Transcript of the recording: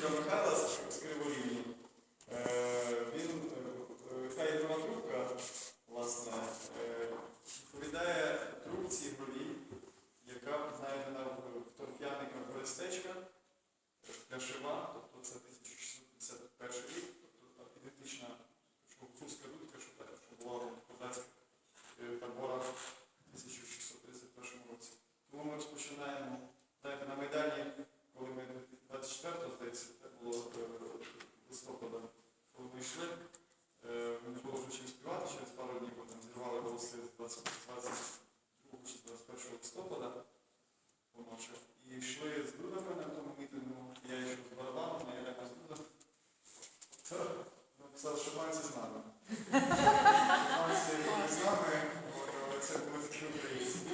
Пахнічка Михайла з Криворівні. Е, Він, е, е, ігрова трубка, власне, відповідає трубці ігровій, яка знайдена в торф'яниках Берестечка, Пляшева, тобто це 1651 рік, тобто та ідентична французька дудка, що була в козацьких таборах в 1631 році. Тому ми розпочинаємо знаєте, на Майдані, прийшли. Ми е, не було вже чим співати, через пару днів потім зірвали голоси з 22 чи 21 листопада поночі. І йшли з дудами на тому мітингу, я йшов з барабаном, я реально з дудами. Написав, що Манці з нами. Манці з нами, але це були такі українці.